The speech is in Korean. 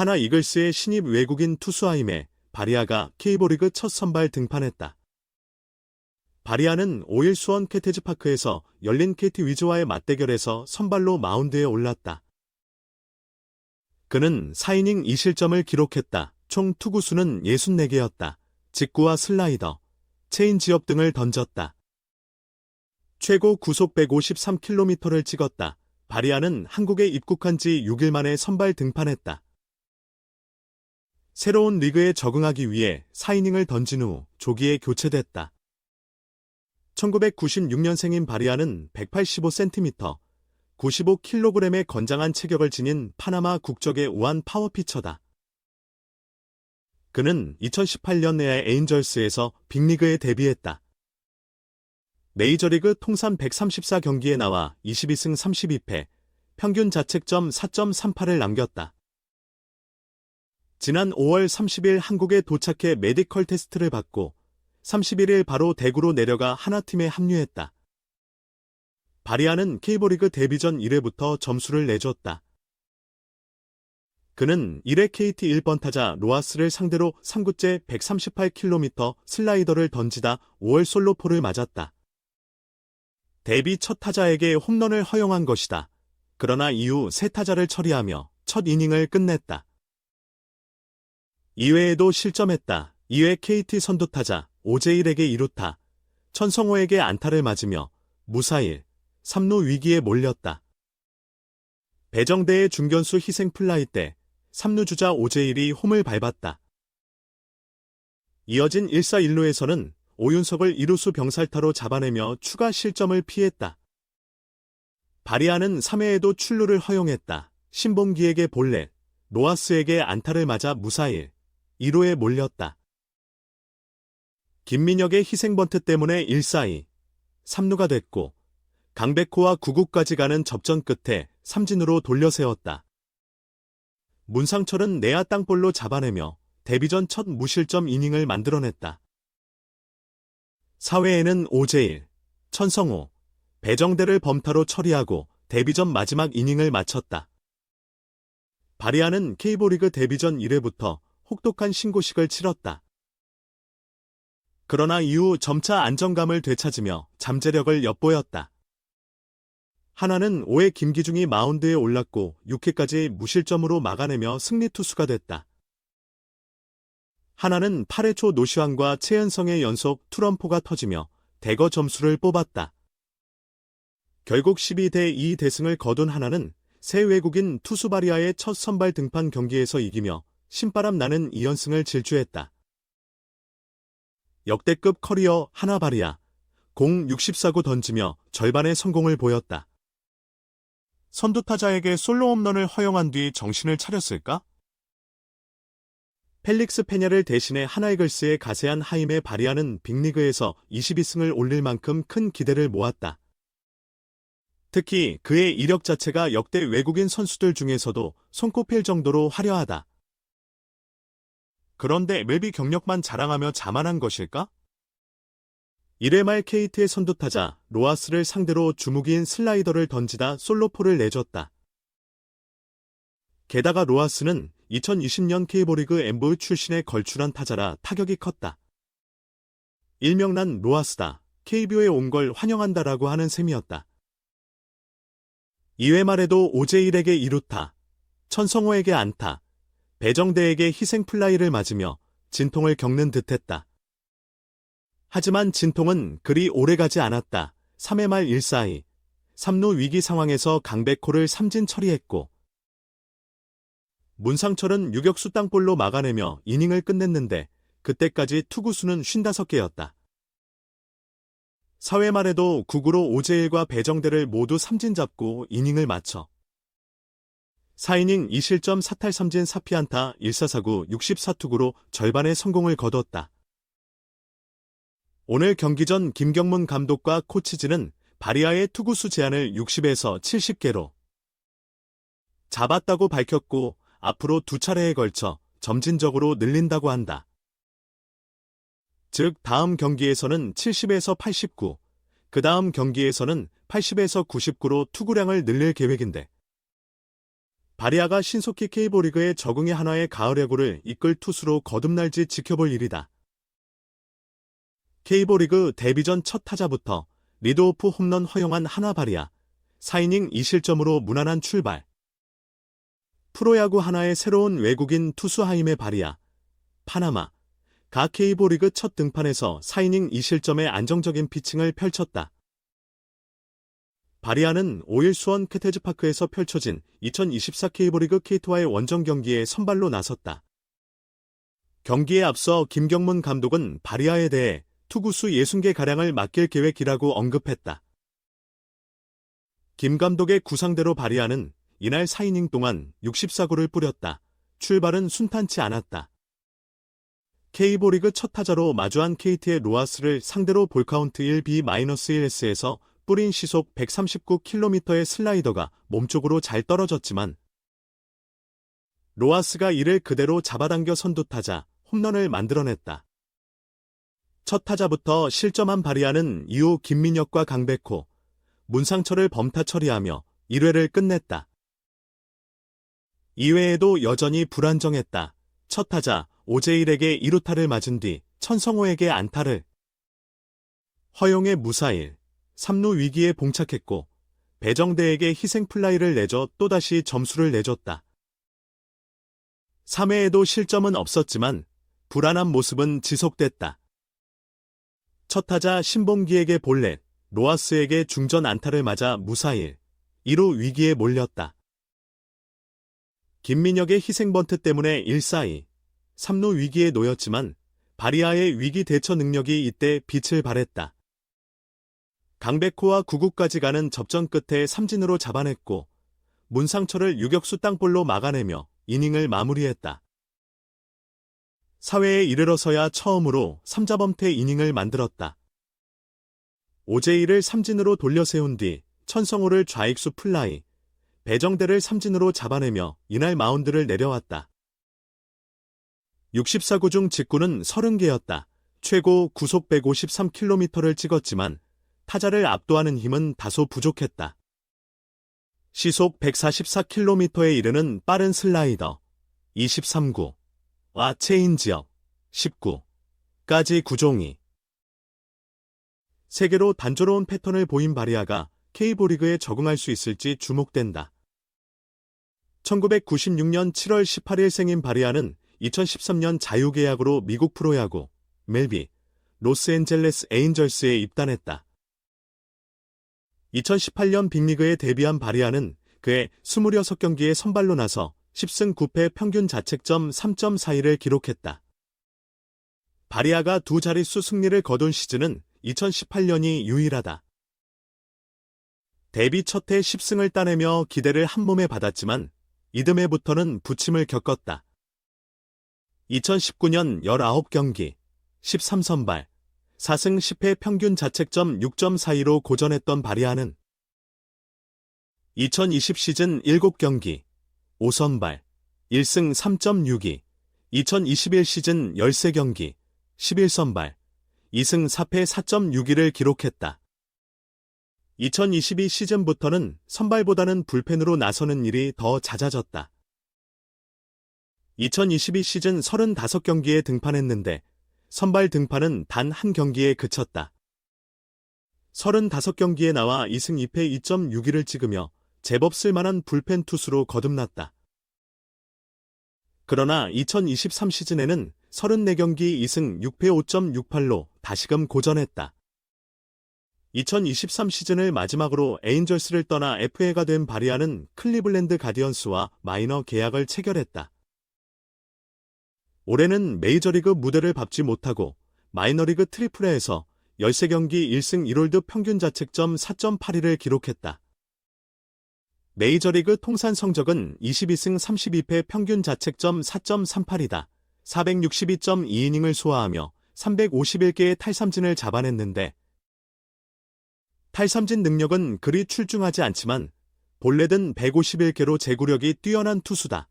하나 이글스의 신입 외국인 투수아임에 바리아가 K보리그 첫 선발 등판했다. 바리아는 5일 수원 캐테즈파크에서 열린 KT 위즈와의 맞대결에서 선발로 마운드에 올랐다. 그는 4이닝 2실점을 기록했다. 총 투구수는 64개였다. 직구와 슬라이더, 체인지업 등을 던졌다. 최고 구속 153km를 찍었다. 바리아는 한국에 입국한 지 6일 만에 선발 등판했다. 새로운 리그에 적응하기 위해 4이닝을 던진 후 조기에 교체됐다. 1996년생인 바리아는 185cm, 95kg의 건장한 체격을 지닌 파나마 국적의 우한 파워피처다. 그는 2018년에 에인절스에서 빅리그에 데뷔했다. 메이저리그 통산 134경기에 나와 22승 32패, 평균 자책점 4.38을 남겼다. 지난 5월 30일 한국에 도착해 메디컬 테스트를 받고 31일 바로 대구로 내려가 하나팀에 합류했다. 바리아는 케이버리그 데뷔 전 1회부터 점수를 내줬다. 그는 1회 KT 1번 타자 로아스를 상대로 3구째 138km 슬라이더를 던지다 5월 솔로포를 맞았다. 데뷔 첫 타자에게 홈런을 허용한 것이다. 그러나 이후 세 타자를 처리하며 첫 이닝을 끝냈다. 2회에도 실점했다. 2회 KT 선두타자 오제일에게 2루타, 천성호에게 안타를 맞으며 무사일, 3루 위기에 몰렸다. 배정대의 중견수 희생 플라이 때 3루 주자 오제일이 홈을 밟았다. 이어진 1사 1루에서는 오윤석을 2루수 병살타로 잡아내며 추가 실점을 피했다. 바리아는 3회에도 출루를 허용했다. 신봉기에게 볼넷, 노아스에게 안타를 맞아 무사일, 2루에 몰렸다. 김민혁의 희생번트 때문에 1사이 3루가 됐고 강백호와 구구까지 가는 접전 끝에 삼진으로 돌려세웠다. 문상철은 내야 땅볼로 잡아내며 데뷔전 첫 무실점 이닝을 만들어냈다. 4회에는 오재일, 천성호, 배정대를 범타로 처리하고 데뷔전 마지막 이닝을 마쳤다. 바리아는 K보리그 데뷔전 1회부터 혹독한 신고식을 치렀다. 그러나 이후 점차 안정감을 되찾으며 잠재력을 엿보였다. 하나는 5회 김기중이 마운드에 올랐고 6회까지 무실점으로 막아내며 승리 투수가 됐다. 하나는 8회 초 노시환과 최연성의 연속 투런포가 터지며 대거 점수를 뽑았다. 결국 12대 2 대승을 거둔 하나는 새 외국인 투수바리아의 첫 선발 등판 경기에서 이기며 신바람 나는 2연승을 질주했다. 역대급 커리어 하나바리아 공 64구 던지며 절반의 성공을 보였다. 선두타자에게 솔로 홈런을 허용한 뒤 정신을 차렸을까? 펠릭스 페냐를 대신해 하나이글스의 가세한 하임의 바리아는 빅리그에서 22승을 올릴 만큼 큰 기대를 모았다. 특히 그의 이력 자체가 역대 외국인 선수들 중에서도 손꼽힐 정도로 화려하다. 그런데 맵이 경력만 자랑하며 자만한 것일까? 1회 말 KT의 선두타자 로아스를 상대로 주무기인 슬라이더를 던지다 솔로포를 내줬다. 게다가 로아스는 2020년 K보리그 엠브 출신의 걸출한 타자라 타격이 컸다. 일명난 로아스다. KBO에 온 걸 환영한다라고 하는 셈이었다. 2회 말에도 오제일에게 2루타, 천성호에게 안타, 배정대에게 희생 플라이를 맞으며 진통을 겪는 듯했다. 하지만 진통은 그리 오래가지 않았다. 3회 말 1사이 3루 위기 상황에서 강백호를 삼진 처리했고 문상철은 유격수 땅볼로 막아내며 이닝을 끝냈는데 그때까지 투구수는 55개였다. 4회 말에도 9구로 오재일과 배정대를 모두 삼진 잡고 이닝을 마쳐 4이닝 2실점 사탈 삼진 4피안타 1사사구 64투구로 절반의 성공을 거뒀다. 오늘 경기 전 김경문 감독과 코치진은 바리아의 투구수 제한을 60에서 70개로 잡았다고 밝혔고 앞으로 두 차례에 걸쳐 점진적으로 늘린다고 한다. 즉 다음 경기에서는 70에서 89, 그 다음 경기에서는 80에서 99로 투구량을 늘릴 계획인데 바리아가 신속히 K보리그의 적응의 하나의 가을 야구를 이끌 투수로 거듭날지 지켜볼 일이다. K보리그 데뷔전 첫 타자부터 리드오프 홈런 허용한 하나 바리아, 4이닝 2실점으로 무난한 출발. 프로야구 하나의 새로운 외국인 투수 하임의 바리아, 파나마, 가 K보리그 첫 등판에서 4이닝 2실점의 안정적인 피칭을 펼쳤다. 바리아는 5일 수원 캐테즈파크에서 펼쳐진 2024 K보리그 K2와의 원정 경기에 선발로 나섰다. 경기에 앞서 김경문 감독은 바리아에 대해 투구수 60개-가량을 맡길 계획이라고 언급했다. 김 감독의 구상대로 바리아는 이날 4이닝 동안 64구를 뿌렸다. 출발은 순탄치 않았다. K보리그 첫 타자로 마주한 KT의 로아스를 상대로 볼카운트 1B-1S에서 뿌린 시속 139km의 슬라이더가 몸쪽으로 잘 떨어졌지만 로아스가 이를 그대로 잡아당겨 선두타자 홈런을 만들어냈다. 첫 타자부터 실점한 바리아는 이후 김민혁과 강백호, 문상철을 범타 처리하며 1회를 끝냈다. 2회에도 여전히 불안정했다. 첫 타자 오재일에게 2루타를 맞은 뒤 천성호에게 안타를 허용의 무사일 3루 위기에 봉착했고 배정대에게 희생 플라이를 내줘 또다시 점수를 내줬다. 3회에도 실점은 없었지만 불안한 모습은 지속됐다. 첫 타자 신봉기에게 볼넷, 로아스에게 중전 안타를 맞아 무사일, 2루 위기에 몰렸다. 김민혁의 희생번트 때문에 1-4-2, 3루 위기에 놓였지만 바리아의 위기 대처 능력이 이때 빛을 발했다. 강백호와 구구까지 가는 접전 끝에 삼진으로 잡아냈고 문상철을 유격수 땅볼로 막아내며 이닝을 마무리했다. 사회에 이르러서야 처음으로 3자범퇴 이닝을 만들었다. 오제이를 삼진으로 돌려 세운 뒤 천성호를 좌익수 플라이, 배정대를 삼진으로 잡아내며 이날 마운드를 내려왔다. 64구 중 직구는 30개였다. 최고 구속 153km를 찍었지만 타자를 압도하는 힘은 다소 부족했다. 시속 144km에 이르는 빠른 슬라이더 23구, 와 체인지업 19까지 구종이 세계로 단조로운 패턴을 보인 바리아가 K보리그에 적응할 수 있을지 주목된다. 1996년 7월 18일 생인 바리아는 2013년 자유계약으로 미국 프로야구 멜비 로스앤젤레스 에인절스에 입단했다. 2018년 빅리그에 데뷔한 바리아는 그의 26경기에 선발로 나서 10승 9패 평균 자책점 3.41을 기록했다. 바리아가 두 자릿수 승리를 거둔 시즌은 2018년이 유일하다. 데뷔 첫 해 10승을 따내며 기대를 한몸에 받았지만 이듬해부터는 부침을 겪었다. 2019년 19경기 13선발 4승 10패 평균 자책점 6.42로 고전했던 바리아는 2020 시즌 7경기 5선발 1승 3.62 2021 시즌 13경기 11선발 2승 4패 4.61을 기록했다. 2022 시즌부터는 선발보다는 불펜으로 나서는 일이 더 잦아졌다. 2022 시즌 35경기에 등판했는데 선발 등판은 단 한 경기에 그쳤다. 35경기에 나와 2승 2패 2.61을 찍으며 제법 쓸만한 불펜 투수로 거듭났다. 그러나 2023 시즌에는 34경기 2승 6패 5.68로 다시금 고전했다. 2023 시즌을 마지막으로 에인절스를 떠나 FA가 된 바리아는 클리블랜드 가디언스와 마이너 계약을 체결했다. 올해는 메이저리그 무대를 밟지 못하고 마이너리그 트리플레에서 13경기 1승 1홀드 평균 자책점 4.82를 기록했다. 메이저리그 통산 성적은 22승 32패 평균 자책점 4.38이다. 462.2이닝을 소화하며 351개의 탈삼진을 잡아냈는데 탈삼진 능력은 그리 출중하지 않지만 본래든 151개로 제구력이 뛰어난 투수다.